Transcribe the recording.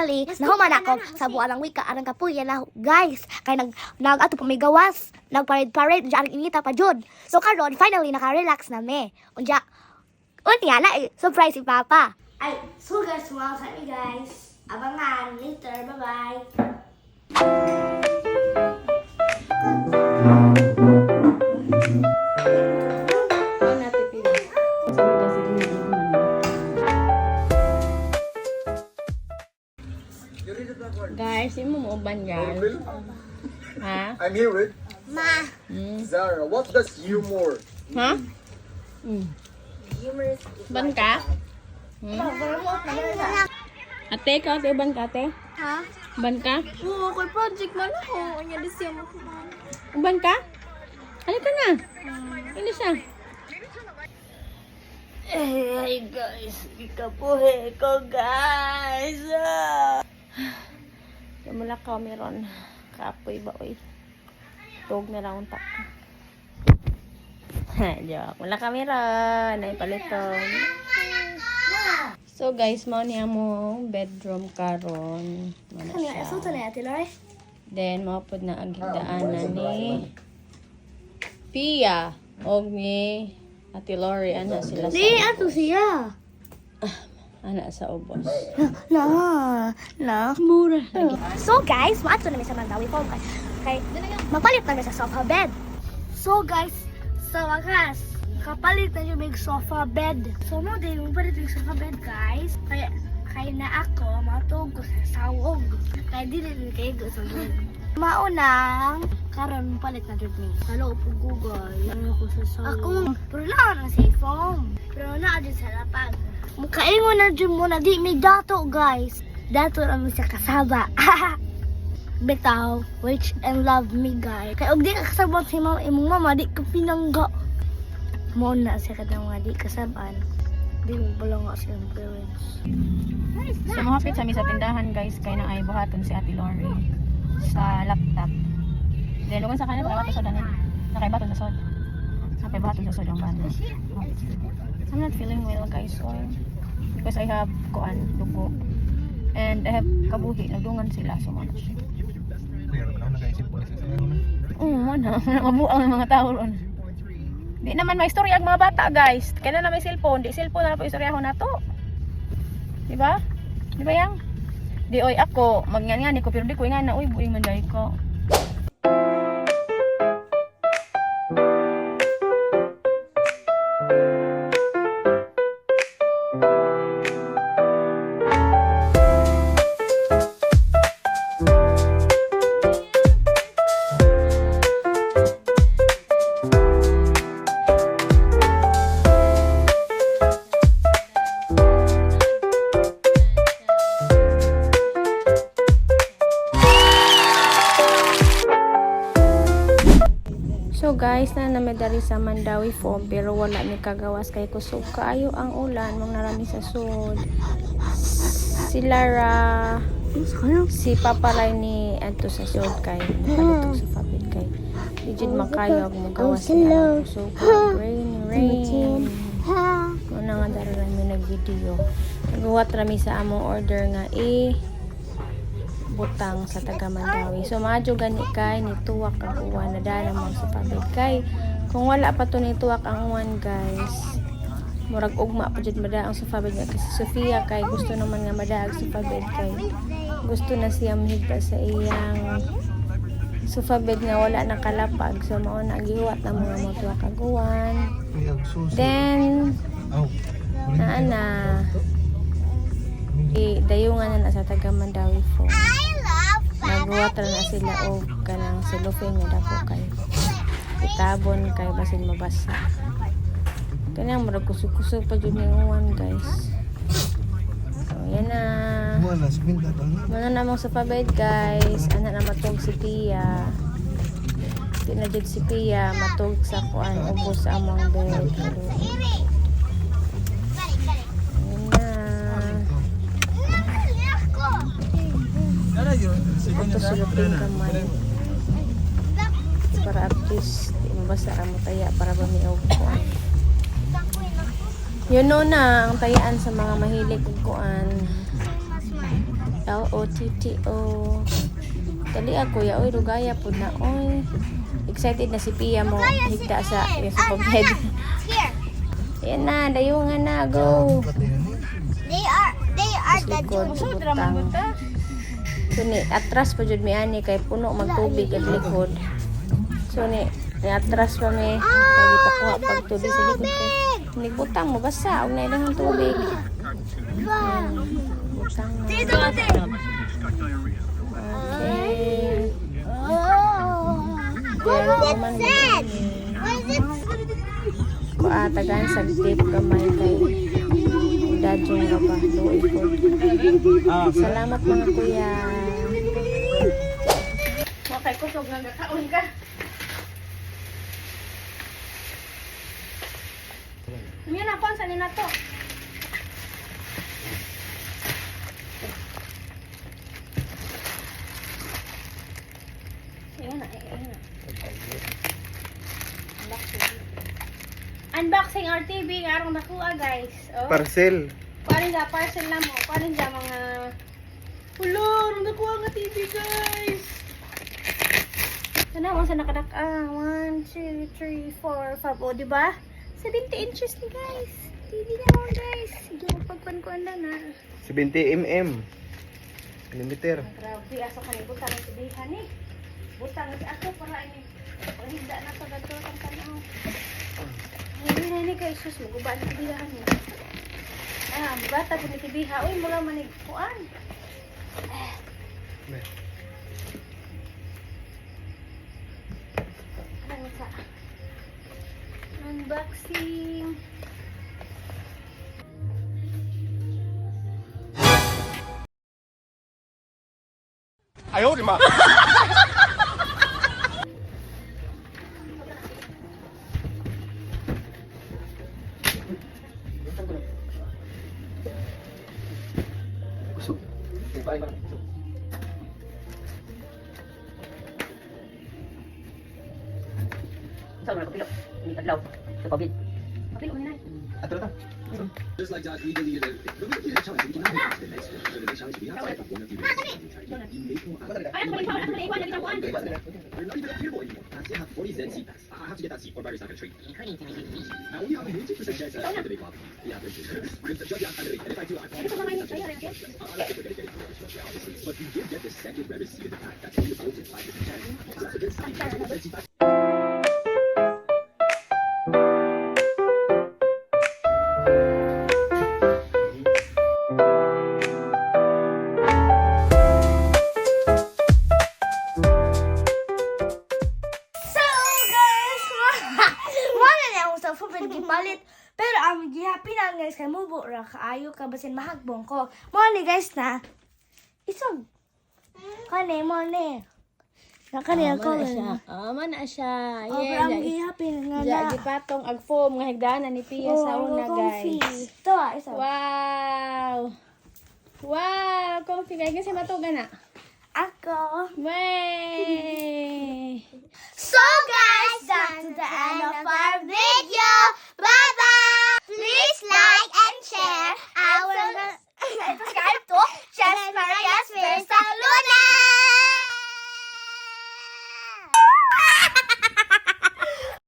finally, nahuman ako sa buwan ng wika arang kapuya na guys. Kay nag nag ato pa may gawas, nagparade-parade diyan ang inita pa jud. So karon finally naka-relax na me. Unja Unya na eh, surprise si Papa. Ay, so guys, sumama sa amin guys. Abangan later, bye-bye. Yan. Ha? I'm here with Ma, Hmm. Zara. What does humor? Ha? Hmm. Uban ka? Hmm? Ate, ka? Ate, uban ka, ate? Ha? Uban ka? Oo, kay project man ako. Unya di siya mo. Uban ka? Ano ka na? Ano siya? Hey guys, ikapuhe ko guys. Kamula ka, meron. Kapoy ba, oy? Tug na lang. Ha, joke. Wala ka meron. Ay, paliton. So, guys, mao niya mo bedroom karon. Mana Ano siya. ya, so na ate Lore. Then, mapod na ang higdaanan ni Pia. Og ni Ate Lori, ana sila sa Di ato siya. Ana sa ubos. Na, na. Mura. So guys, maato na sa Mandawi po kay mapalit na sa sofa bed. So guys, sa wakas, kapalit na yung may sofa bed. So mo din yung palit yung sofa bed guys. Kaya kay na ako matug ko sa sawog. Kaya di rin kayo sa bed. Maunang karon palit na jud mi. Hello po Google. Ano ko sa sawog. Ako, pero na na sa phone. Pero na sa lapag. Mukaingon na jud mo na di may dato guys. Dato na sa kasaba. Bitaw, which and love me guys. Kaya og di ka kasabot si mama imong mama di ka pinangga. Mo na siya ka mga di kasaban. Di mo pala nga siyang parents. So, mahapit sa mi sa tindahan, guys, kay na ay buhaton si Ate Lori sa laptop. Then, lugan sa kanila, nakabato sa danin. Nakaibato sa sod. Nakaibato sa sod ang banda. Oh. I'm not feeling well, guys, so, because I have kuan, dugo. And I have kabuhi, nagdungan sila, so mga siya. Oo, ano, nakabuang ang mga tao ron. Di naman may istorya ang mga bata, guys. Kaya na may cellphone, di cellphone na po istorya ko na to. Di ba? Di ba yang? Di oy ako, magngan ko pero di ko nga na oy buing manday ko. Guys, na namedari sa Mandawi Foam pero wala mi kagawas kay kusog kaayo ang ulan mong narami sa sud. Si Lara, si Paparay ni adto sa sud kay nakadto sa Fabit kay Digid makayo mo gawas niya. So rain, rain. Muna nga dara lang mi nag-video. Nagawa rami sa among order nga i butang sa taga Mandawi. So madyo gani kay ni tuwak ang uwan. Na dala mo sa pabig kay kung wala pa to ni tuwak ang uwan guys murag ugma pa jud madaang sa pabig nga kasi Sofia kay gusto naman nga madaag sa pabig kay gusto na siya mahigda sa iyang sofa bed nga wala na kalapag. So mao na gihuwat na mga mo tuwak ang uwan. Then naa na i dayungan na sa taga Mandawi po nagwater na sila og kanang silufin nga dako kay itabon kay basin mabasa. Kanang murag kusog-kusog pa jud ning uwan guys. So yan na. Mana namang sa pabed guys. Ana na matog si Pia di na jud si Pia matog sa kuan ubos sa among bed. Ayan na ito sulupin kamay para at least di mabasa ang taya para ba may kuan yun no na ang tayaan sa mga mahilig og kuan. L-O-T-T-O. Dali ako, ya, oy, rugaya po na, oy. Excited na si Pia mo, higda sa yung sa bed. Here. Yan na, dayungan na, go. They are, they are the butang. So ni, atras pa jud mi ani kay puno magtubig at likod. So ni, ni atras pa mi, kay di pa kuha pag tubig sa likod kay. Nigbutang mo basa, og na ilang tubig. Butang. Dito ba Okay. Oh. Pero man mo What is it? Kuatagan sa tip kamay kay Dadyong nga ba? Luikod. Salamat mga kuya. Okay, kusog nga gakaon ka. Yun na, Pon, saan na to? Ayun na, ayun na. Unboxing. Unboxing RTV, arong nakuha guys. Oh. Parcel. Paano sa parcel na mo? Paano sa mga... Hulo, arong nakuha nga TV guys. Sana mo sa nakadak... Ah, 1, 2, 3, 4, 5. O, diba? 70 inches ni guys. TV na mo guys. Sige, pagpankuan lang na. 70 mm. Millimeter. Grabe, aso ka ni butang ng tibihan eh. Butang ako para ini. Pahigda na sa ganito ang tanaw. Hindi na ni kay sus maguba na tibihan eh. Ah, bata po ni tibiha. Uy, mula manig kuan. Ano sa unboxing. Sa mga kapilo, hindi taglaw. Sa COVID. Kapilo ni nay. Ato na Just like that, we deleted it. But we did a choice. We cannot have the next one. So the next challenge we have to one of You're not even appearable anymore. I still have 40 ZC packs. I have to get that seat or Barry's not gonna treat. I only have a 80% chance that I get the big one. Yeah, there's just And if I do, I'm. gonna get it. But you did get the second rarest seat in the pack. That's only a 45% chance. That's against 90% ra kaayo ka basin mahagbong ko. Mo ni guys na isog. Kani mo ni. Na kani ako na. Oh, man na siya. Oh, pero ang gihappy na Ja, na. di patong ag foam nga higdaanan ni Pia sa Oh, una, comfy. guys. Ito ah, isa. Wow! Wow! Comfy guys. Kasi matugan na. Ako. Way! So guys,